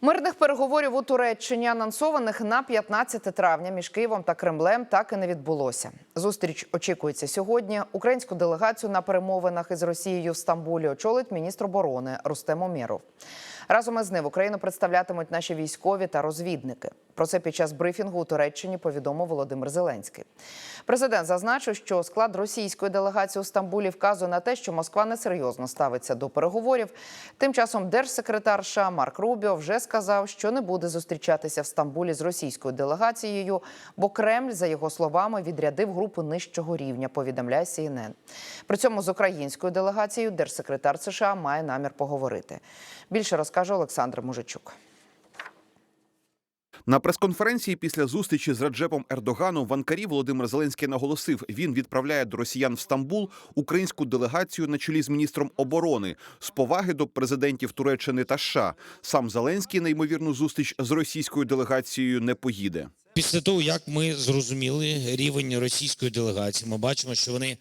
Мирних переговорів у Туреччині, анонсованих на 15 травня між Києвом та Кремлем, так і не відбулося. Зустріч очікується сьогодні. Українську делегацію на перемовинах із Росією в Стамбулі очолить міністр оборони Рустем Омєров. Разом із ним Україну представлятимуть наші військові та розвідники. Про це під час брифінгу у Туреччині повідомив Володимир Зеленський. Президент зазначив, що склад російської делегації у Стамбулі вказує на те, що Москва несерйозно ставиться до переговорів. Тим часом держсекретар США Марк Рубіо вже сказав, що не буде зустрічатися в Стамбулі з російською делегацією, бо Кремль, за його словами, відрядив групу нижчого рівня. Повідомляє CNN. При цьому з українською делегацією держсекретар США має намір поговорити. Більше розкаже Олександр Мужичук. На прес-конференції після зустрічі з Раджепом Ердоганом в Анкарі Володимир Зеленський наголосив, він відправляє до росіян в Стамбул українську делегацію на чолі з міністром оборони з поваги до президентів Туреччини та США. Сам Зеленський на ймовірну зустріч з російською делегацією не поїде. Після того, як ми зрозуміли рівень російської делегації, ми бачимо, що вони,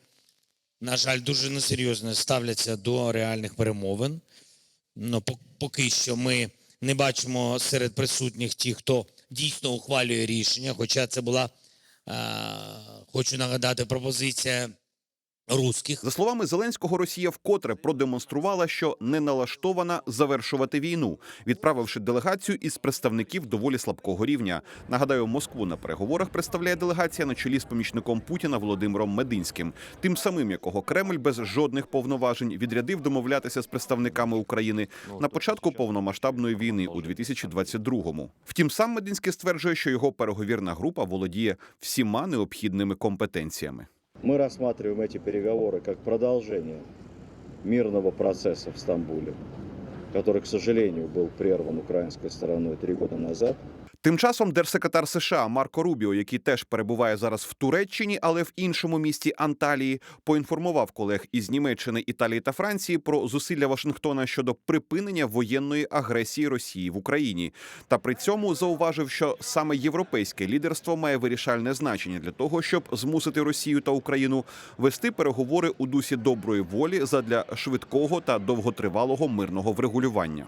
на жаль, дуже несерйозно ставляться до реальних перемовин. Ну, поки що ми не бачимо серед присутніх ті, хто дійсно ухвалює рішення. Хоча це була, е, хочу нагадати, пропозиція русських. За словами Зеленського, Росія вкотре продемонструвала, що не налаштована завершувати війну, відправивши делегацію із представників доволі слабкого рівня. Нагадаю, Москву на переговорах представляє делегація на чолі з помічником Путіна Володимиром Мединським, тим самим, якого Кремль без жодних повноважень відрядив домовлятися з представниками України на початку повномасштабної війни у 2022-му. Втім, сам Мединський стверджує, що його переговірна група володіє всіма необхідними компетенціями. Мы рассматриваем эти переговоры как продолжение мирного процесса в Стамбуле, который, к сожалению, был прерван украинской стороной три года назад. Тим часом держсекретар США Марко Рубіо, який теж перебуває зараз в Туреччині, але в іншому місті Анталії, поінформував колег із Німеччини, Італії та Франції про зусилля Вашингтона щодо припинення воєнної агресії Росії в Україні. Та при цьому зауважив, що саме європейське лідерство має вирішальне значення для того, щоб змусити Росію та Україну вести переговори у дусі доброї волі задля швидкого та довготривалого мирного врегулювання.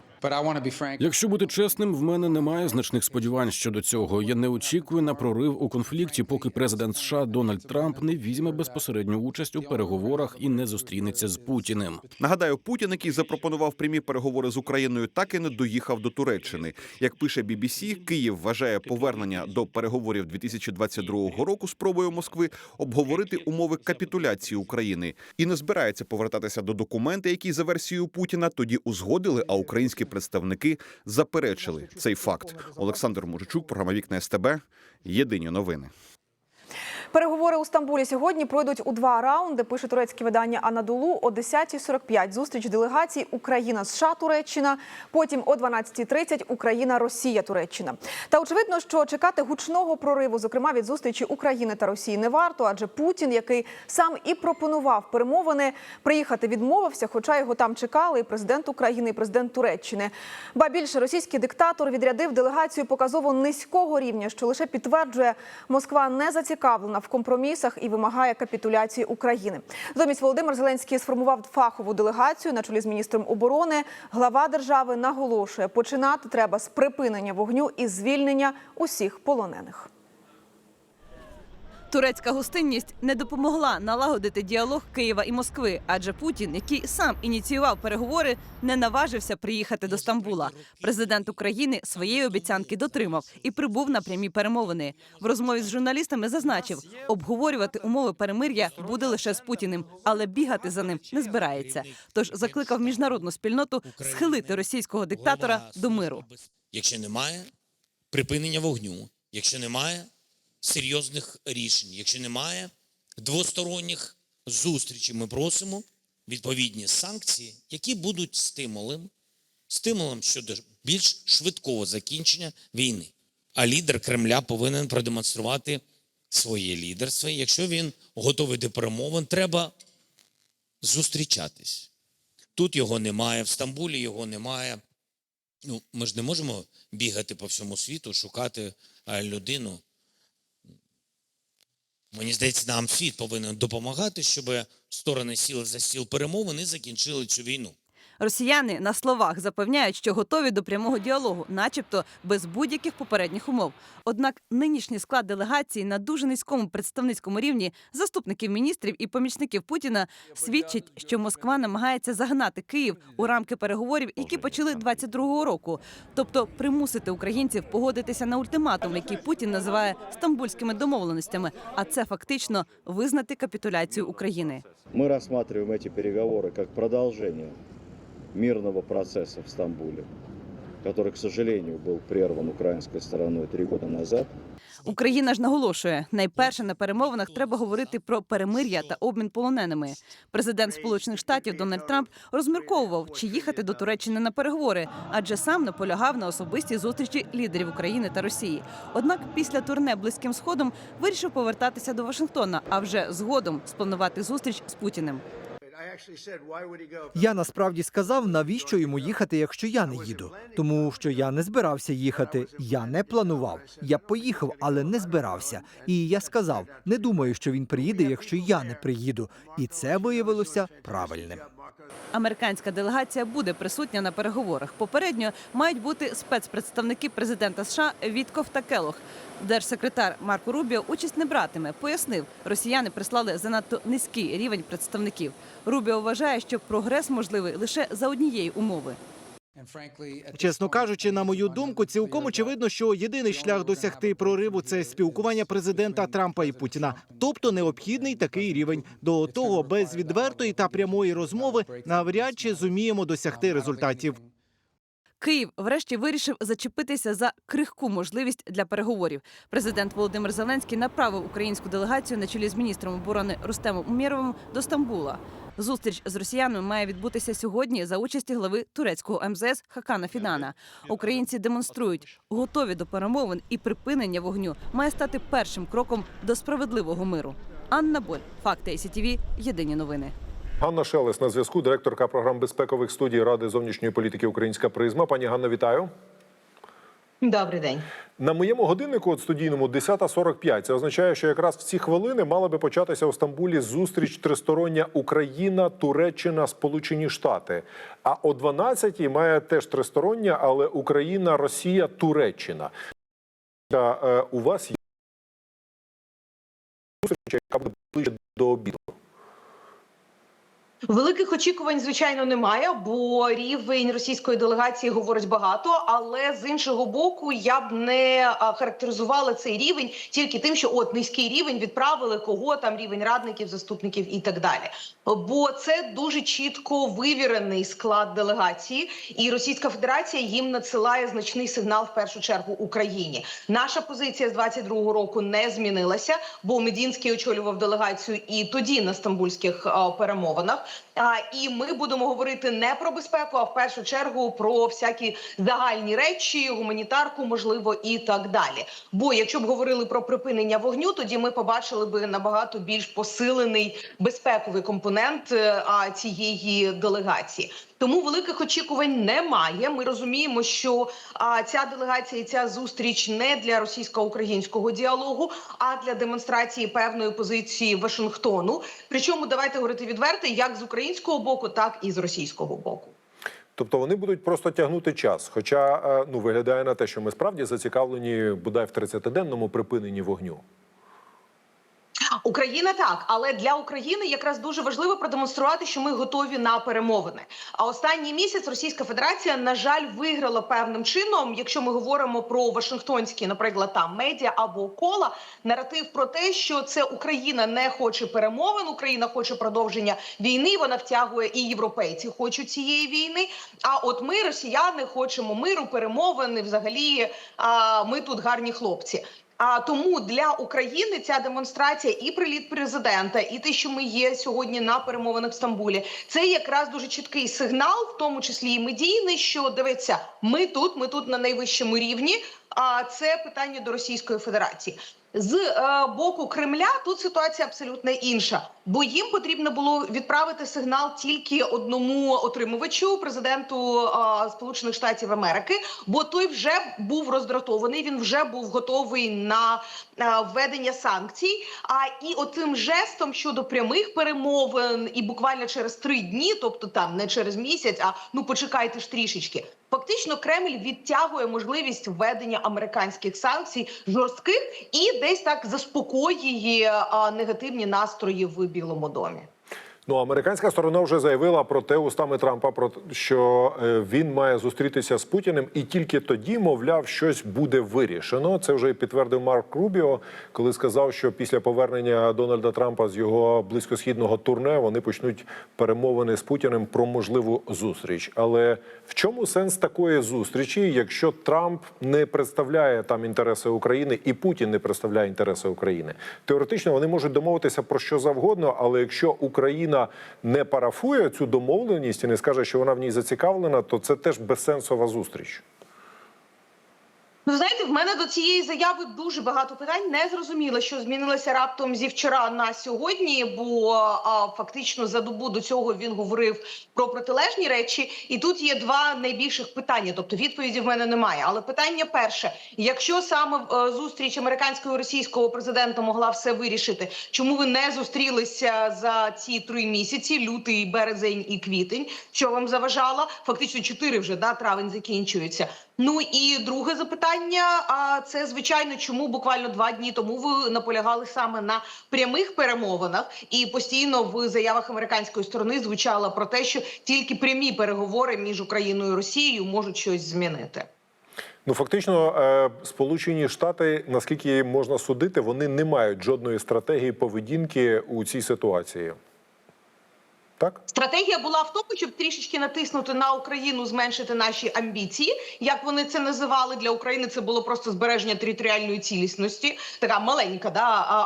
Якщо бути чесним, в мене немає значних сподівань щодо цього. Я не очікую на прорив у конфлікті, поки президент США Дональд Трамп не візьме безпосередню участь у переговорах і не зустрінеться з Путіним. Нагадаю, Путін, який запропонував прямі переговори з Україною, так і не доїхав до Туреччини. Як пише BBC, Київ вважає повернення до переговорів 2022 року спробою Москви обговорити умови капітуляції України і не збирається повертатися до документа, які за версією Путіна тоді узгодили, а українські представники заперечили цей факт. Олександр Мужичук, програма Вікна СТБ. Єдині новини. Переговори у Стамбулі сьогодні пройдуть у два раунди. Пише турецьке видання Анадолу о 10.45. Зустріч делегацій Україна США Туреччина. Потім о 12.30 Україна Росія Туреччина. Та очевидно, що чекати гучного прориву, зокрема від зустрічі України та Росії, не варто, адже Путін, який сам і пропонував перемовини, приїхати відмовився, хоча його там чекали і президент України, і президент Туреччини. Ба більше російський диктатор відрядив делегацію показово низького рівня, що лише підтверджує, Москва не зацікавлена в компромісах і вимагає капітуляції України. Замість Володимир Зеленський сформував фахову делегацію на чолі з міністром оборони. Глава держави наголошує, починати треба з припинення вогню і звільнення усіх полонених. Турецька гостинність не допомогла налагодити діалог Києва і Москви, адже Путін, який сам ініціював переговори, не наважився приїхати до Стамбула. Президент України своєї обіцянки дотримав і прибув на прямі перемовини. В розмові з журналістами зазначив, обговорювати умови перемир'я буде лише з Путіним, але бігати за ним не збирається. Тож закликав міжнародну спільноту схилити російського диктатора до миру. Якщо немає припинення вогню, якщо немає серйозних рішень, якщо немає двосторонніх зустрічей, ми просимо відповідні санкції, які будуть стимулом, стимулом щодо більш швидкого закінчення війни. А лідер Кремля повинен продемонструвати своє лідерство. Якщо він готовий до перемовин, треба зустрічатись. Тут його немає, в Стамбулі його немає. Ну, ми ж не можемо бігати по всьому світу, шукати е, людину. Мені здається, нам світ повинен допомагати, щоб сторони сіли за стіл перемовин і закінчили цю війну. Росіяни на словах запевняють, що готові до прямого діалогу, начебто без будь-яких попередніх умов. Однак нинішній склад делегації на дуже низькому представницькому рівні заступників міністрів і помічників Путіна свідчить, що Москва намагається загнати Київ у рамки переговорів, які почали 22-го року, тобто примусити українців погодитися на ультиматум, який Путін називає стамбульськими домовленостями. А це фактично визнати капітуляцію України. Мы рассматриваем эти переговоры как продолжение мирного процесса в Стамбуле, который, к сожалению, был прерван украинской стороной три года назад. Україна ж наголошує, найперше на перемовинах треба говорити про перемир'я та обмін полоненими. Президент Сполучених Штатів Дональд Трамп розмірковував, чи їхати до Туреччини на переговори, адже сам наполягав на особистій зустрічі лідерів України та Росії. Однак після турне близьким сходом вирішив повертатися до Вашингтона, а вже згодом спланувати зустріч з Путіним. Я насправді сказав, навіщо йому їхати, якщо я не їду. Тому що я не збирався їхати. Я не планував. Я поїхав, але не збирався. І я сказав: не думаю, що він приїде, якщо я не приїду. І це виявилося правильним. Американська делегація буде присутня на переговорах. Попередньо мають бути спецпредставники президента США Вітков та Келох. Держсекретар Марко Рубіо участь не братиме. Пояснив, росіяни прислали занадто низький рівень представників. Рубіо вважає, що прогрес можливий лише за однієї умови. Чесно кажучи, на мою думку, цілком очевидно, що єдиний шлях досягти прориву це спілкування президента Трампа і Путіна, тобто необхідний такий рівень. До того без відвертої та прямої розмови навряд чи зуміємо досягти результатів. Київ врешті вирішив зачепитися за крихку можливість для переговорів. Президент Володимир Зеленський направив українську делегацію на чолі з міністром оборони Рустемом Умєровим до Стамбула. Зустріч з росіянами має відбутися сьогодні за участі глави турецького МЗС Хакана Фідана. Українці демонструють, готові до перемовин і припинення вогню має стати першим кроком до справедливого миру. Анна Боль, факти ICTV, Єдині новини. Ганна Шелес на зв'язку, директорка програм безпекових студій Ради зовнішньої політики Українська призма. Пані Ганно, вітаю. Добрий день. На моєму годиннику от студійному 10.45. Це означає, що якраз в ці хвилини мала би початися у Стамбулі зустріч тристороння Україна, Туреччина, Сполучені Штати. А о 12.00 має теж тристороння, але Україна, Росія, Туреччина. А, е, у вас є зустріч, яка буде ближче до обіду. Великих очікувань, звичайно, немає, бо рівень російської делегації говорить багато. Але з іншого боку, я б не характеризувала цей рівень тільки тим, що от низький рівень відправили кого там рівень радників, заступників і так далі. Бо це дуже чітко вивірений склад делегації, і Російська Федерація їм надсилає значний сигнал в першу чергу Україні. Наша позиція з 22-го року не змінилася, бо Медінський очолював делегацію і тоді на стамбульських перемовинах. І ми будемо говорити не про безпеку, а в першу чергу про всякі загальні речі, гуманітарку, можливо, і так далі. Бо якщо б говорили про припинення вогню, тоді ми побачили би набагато більш посилений безпековий компонент е, цієї делегації. Тому великих очікувань немає. Ми розуміємо, що а, ця делегація, і ця зустріч не для російсько-українського діалогу, а для демонстрації певної позиції Вашингтону. Причому давайте говорити відверто, як з українського боку, так і з російського боку. Тобто вони будуть просто тягнути час. Хоча е, ну виглядає на те, що ми справді зацікавлені бодай в 30-денному припиненні вогню. Україна так, але для України якраз дуже важливо продемонструвати, що ми готові на перемовини. А останній місяць Російська Федерація, на жаль, виграла певним чином, якщо ми говоримо про Вашингтонські, наприклад, там медіа або кола, наратив про те, що це Україна не хоче перемовин, Україна хоче продовження війни. Вона втягує і європейці хочуть цієї війни. А от ми, росіяни, хочемо миру, перемовин. і Взагалі, а, ми тут гарні хлопці. А тому для України ця демонстрація і приліт президента, і те, що ми є сьогодні на перемовинах в Стамбулі, це якраз дуже чіткий сигнал, в тому числі і медійний, що дивиться, ми тут, ми тут на найвищому рівні. А це питання до Російської Федерації. З е, боку Кремля тут ситуація абсолютно інша, бо їм потрібно було відправити сигнал тільки одному отримувачу президенту е, Сполучених Штатів Америки, бо той вже був роздратований. Він вже був готовий на е, введення санкцій. А і отим жестом щодо прямих перемовин, і буквально через три дні, тобто там не через місяць, а ну почекайте ж трішечки. Фактично, Кремль відтягує можливість введення американських санкцій жорстких і десь так заспокоює а, негативні настрої в Білому домі. Ну, американська сторона вже заявила про те устами Трампа, про що е, він має зустрітися з Путіним, і тільки тоді, мовляв, щось буде вирішено. Це вже і підтвердив Марк Рубіо, коли сказав, що після повернення Дональда Трампа з його близькосхідного турне вони почнуть перемовини з Путіним про можливу зустріч. Але в чому сенс такої зустрічі, якщо Трамп не представляє там інтереси України і Путін не представляє інтереси України? Теоретично вони можуть домовитися про що завгодно, але якщо Україна не парафує цю домовленість і не скаже, що вона в ній зацікавлена, то це теж безсенсова зустріч. Ну, знаєте, в мене до цієї заяви дуже багато питань. Не зрозуміло, що змінилося раптом зі вчора на сьогодні, бо а, фактично за добу до цього він говорив про протилежні речі. І тут є два найбільших питання. Тобто відповіді в мене немає. Але питання перше: якщо саме е, зустріч американського і російського президента могла все вирішити, чому ви не зустрілися за ці три місяці: лютий, березень і квітень? Що вам заважало? Фактично чотири вже да травень закінчується. Ну і друге запитання. А це звичайно, чому буквально два дні тому ви наполягали саме на прямих перемовинах, і постійно в заявах американської сторони звучало про те, що тільки прямі переговори між Україною і Росією можуть щось змінити. Ну фактично, е, Сполучені Штати, наскільки можна судити, вони не мають жодної стратегії поведінки у цій ситуації. Так? Стратегія була в тому, щоб трішечки натиснути на Україну, зменшити наші амбіції. Як вони це називали для України? Це було просто збереження територіальної цілісності, така маленька да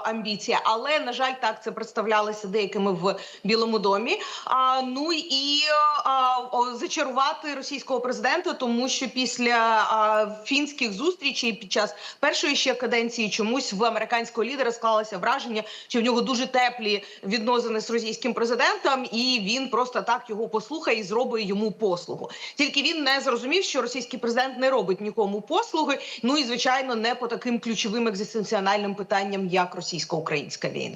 амбіція. Але на жаль, так це представлялося деякими в Білому домі. А ну і а, зачарувати російського президента, тому що після а, фінських зустрічей під час першої ще каденції чомусь в американського лідера склалося враження, що в нього дуже теплі відносини з російським президентом, і він просто так його послухає і зробить йому послугу. Тільки він не зрозумів, що російський президент не робить нікому послуги. Ну і звичайно, не по таким ключовим екзистенціональним питанням, як російсько-українська війна.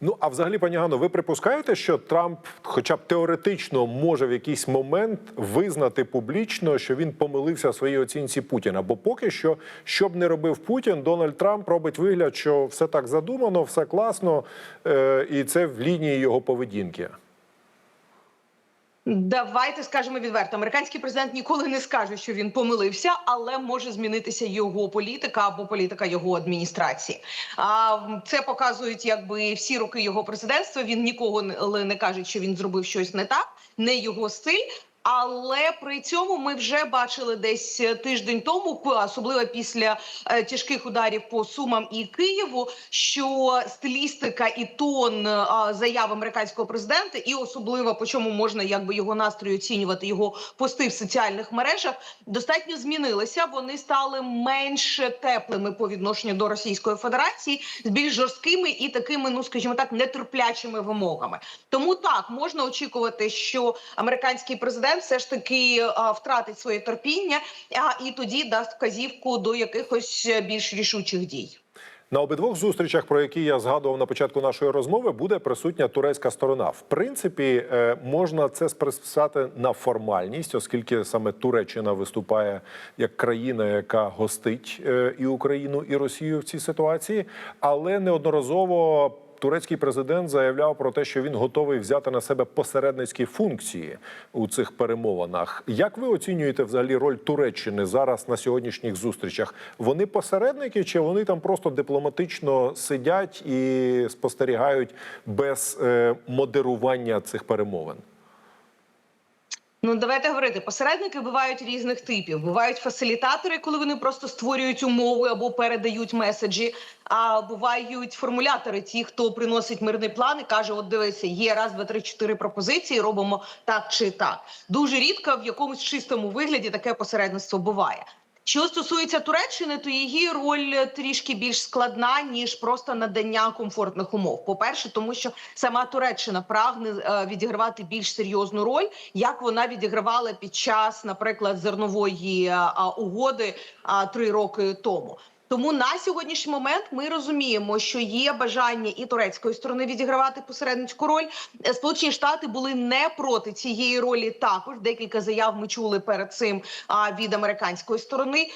Ну а взагалі, пані Гано, ви припускаєте, що Трамп, хоча б теоретично, може в якийсь момент визнати публічно, що він помилився в своїй оцінці Путіна? Бо поки що, що б не робив Путін, Дональд Трамп робить вигляд, що все так задумано, все класно, е- і це в лінії його поведінки. Давайте скажемо відверто. Американський президент ніколи не скаже, що він помилився, але може змінитися його політика або політика його адміністрації. А це показують якби всі роки його президентства. Він нікого не, каже, що він зробив щось не так, не його стиль. Але при цьому ми вже бачили десь тиждень тому, особливо після е, тяжких ударів по Сумам і Києву, що стилістика і тон е, заяв американського президента, і особливо по чому можна якби його настрій оцінювати його пости в соціальних мережах, достатньо змінилися. Вони стали менш теплими по відношенню до Російської Федерації, з більш жорсткими і такими, ну скажімо так, нетерплячими вимогами. Тому так можна очікувати, що американський президент все ж таки втратить своє терпіння, а і тоді дасть вказівку до якихось більш рішучих дій. На обидвох зустрічах, про які я згадував на початку нашої розмови, буде присутня турецька сторона. В принципі, е, можна це списати на формальність, оскільки саме Туреччина виступає як країна, яка гостить е, і Україну, і Росію в цій ситуації, але неодноразово. Турецький президент заявляв про те, що він готовий взяти на себе посередницькі функції у цих перемовинах. Як ви оцінюєте взагалі роль Туреччини зараз на сьогоднішніх зустрічах? Вони посередники, чи вони там просто дипломатично сидять і спостерігають без е, модерування цих перемовин? Ну, давайте говорити. Посередники бувають різних типів. Бувають фасилітатори, коли вони просто створюють умови або передають меседжі. А бувають формулятори, ті, хто приносить мирний план і каже: От дивися, є раз, два, три, чотири пропозиції. Робимо так чи так. Дуже рідко в якомусь чистому вигляді таке посередництво буває. Що стосується Туреччини, то її роль трішки більш складна ніж просто надання комфортних умов. По перше, тому що сама Туреччина прагне е, відігравати більш серйозну роль, як вона відігравала під час, наприклад, зернової е, угоди а, три роки тому. Тому на сьогоднішній момент ми розуміємо, що є бажання і турецької сторони відігравати посередницьку роль. Е, Сполучені Штати були не проти цієї ролі. Також декілька заяв ми чули перед цим від американської сторони.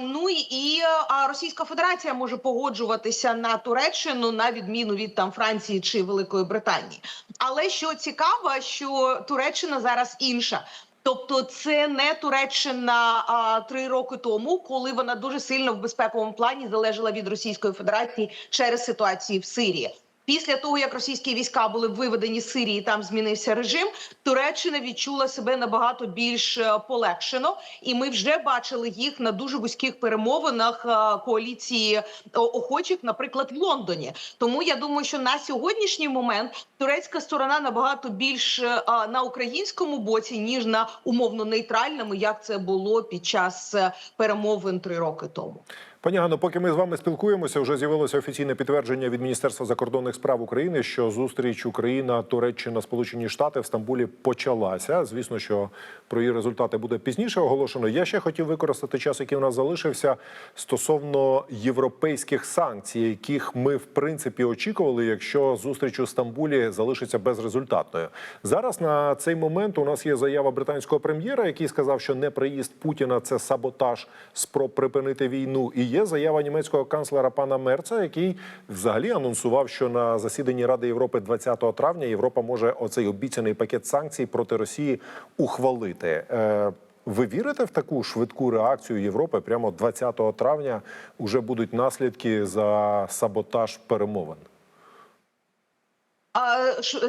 Ну і Російська Федерація може погоджуватися на Туреччину на відміну від там Франції чи Великої Британії. Але що цікаво, що Туреччина зараз інша. Тобто, це не Туреччина а, три роки тому, коли вона дуже сильно в безпековому плані залежала від Російської Федерації через ситуацію в Сирії. Після того, як російські війська були виведені з Сирії, там змінився режим. Туреччина відчула себе набагато більш е, полегшено, і ми вже бачили їх на дуже вузьких перемовинах е, коаліції охочих, наприклад, в Лондоні. Тому я думаю, що на сьогоднішній момент турецька сторона набагато більш е, на українському боці ніж на умовно нейтральному, як це було під час е, перемовин три роки тому. Пані Ганно, поки ми з вами спілкуємося, вже з'явилося офіційне підтвердження від Міністерства закордонних справ України, що зустріч Україна, Туреччина, Сполучені Штати в Стамбулі почалася. Звісно, що про її результати буде пізніше оголошено. Я ще хотів використати час, який у нас залишився стосовно європейських санкцій, яких ми в принципі очікували, якщо зустріч у Стамбулі залишиться безрезультатною. Зараз на цей момент у нас є заява британського прем'єра, який сказав, що неприїзд Путіна це саботаж спроб припинити війну. І є заява німецького канцлера пана Мерца, який взагалі анонсував, що на засіданні Ради Європи 20 травня Європа може оцей обіцяний пакет санкцій проти Росії ухвалити. Е, Ви вірите в таку швидку реакцію Європи? Прямо 20 травня вже будуть наслідки за саботаж перемовин.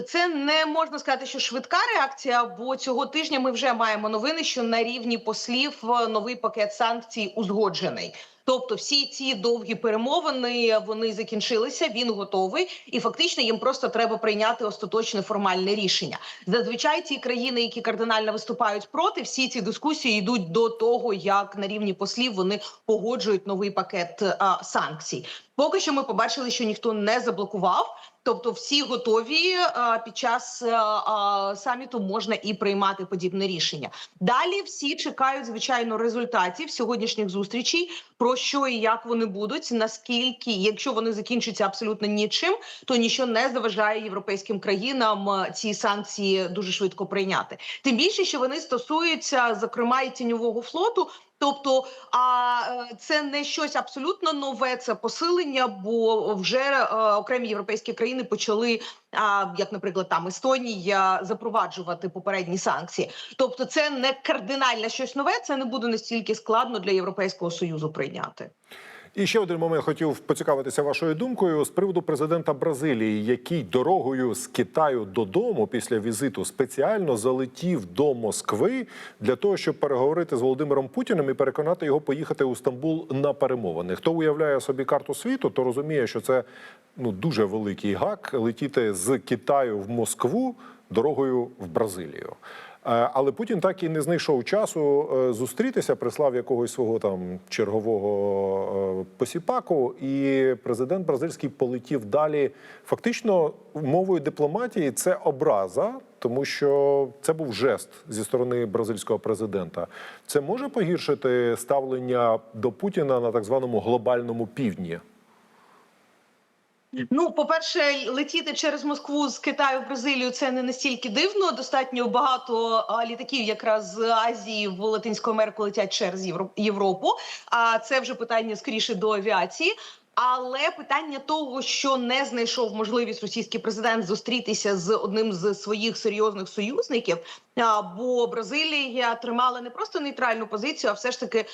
Це не можна сказати, що швидка реакція, бо цього тижня ми вже маємо новини, що на рівні послів е, новий пакет санкцій узгоджений. Тобто, всі ці довгі перемовини вони закінчилися. Він готовий, і фактично їм просто треба прийняти остаточне формальне рішення. Зазвичай ті країни, які кардинально виступають проти, всі ці дискусії йдуть до того, як на рівні послів вони погоджують новий пакет а, санкцій. Поки що ми побачили, що ніхто не заблокував. Тобто, всі готові під час а, а, саміту можна і приймати подібне рішення. Далі всі чекають звичайно результатів сьогоднішніх зустрічей. Про що і як вони будуть, наскільки, якщо вони закінчаться абсолютно нічим, то нічого не заважає європейським країнам ці санкції дуже швидко прийняти. Тим більше, що вони стосуються зокрема і тіньового флоту. Тобто, а е, це не щось абсолютно нове, це посилення, бо вже е, окремі європейські країни почали, як, наприклад, там Естонія, запроваджувати попередні санкції. Тобто, це не кардинально щось нове, це не буде настільки складно для Європейського союзу прийняти. І ще один момент хотів поцікавитися вашою думкою з приводу президента Бразилії, який дорогою з Китаю додому після візиту спеціально залетів до Москви для того, щоб переговорити з Володимиром Путіним і переконати його поїхати у Стамбул на перемовини. Хто уявляє собі карту світу, то розуміє, що це ну дуже великий гак летіти з Китаю в Москву дорогою в Бразилію. Е, Але Путін так і не знайшов часу е, зустрітися, прислав якогось свого там чергового е, посіпаку, і президент бразильський полетів далі. Фактично, мовою дипломатії це образа, тому що це був жест зі сторони бразильського президента. Це може погіршити ставлення до Путіна на так званому глобальному півдні. Ну, по-перше, летіти через Москву з Китаю в Бразилію це не настільки дивно. Достатньо багато літаків, якраз з Азії в Латинську Америку летять через Євро- Європу. А це вже питання скоріше до авіації. Але питання того, що не знайшов можливість російський президент зустрітися з одним з своїх серйозних союзників, бо Бразилія тримала не просто нейтральну позицію, а все ж таки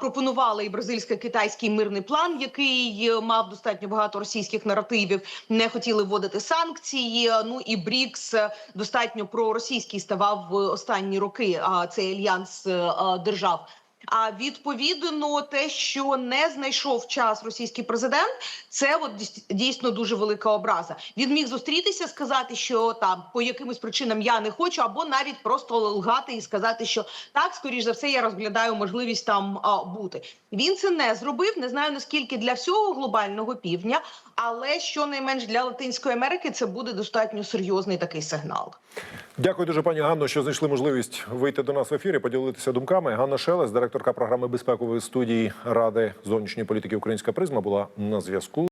пропонувала і бразильсько-китайський мирний план, який е, мав достатньо багато російських наративів. Не хотіли вводити санкції. Ну і БРІКС е, достатньо проросійський ставав в останні роки. А цей альянс е, держав. А відповідно, те, що не знайшов час російський президент, це от дійсно дуже велика образа. Він міг зустрітися, сказати, що там по якимось причинам я не хочу, або навіть просто лгати і сказати, що так, скоріш за все, я розглядаю можливість там а, бути. Він це не зробив. Не знаю наскільки для всього глобального півдня, але щонайменш для Латинської Америки це буде достатньо серйозний такий сигнал. Дякую дуже, пані Ганно, що знайшли можливість вийти до нас в ефір і поділитися думками. Ганна Шелес, директорка програми безпекової студії Ради зовнішньої політики Українська призма, була на зв'язку.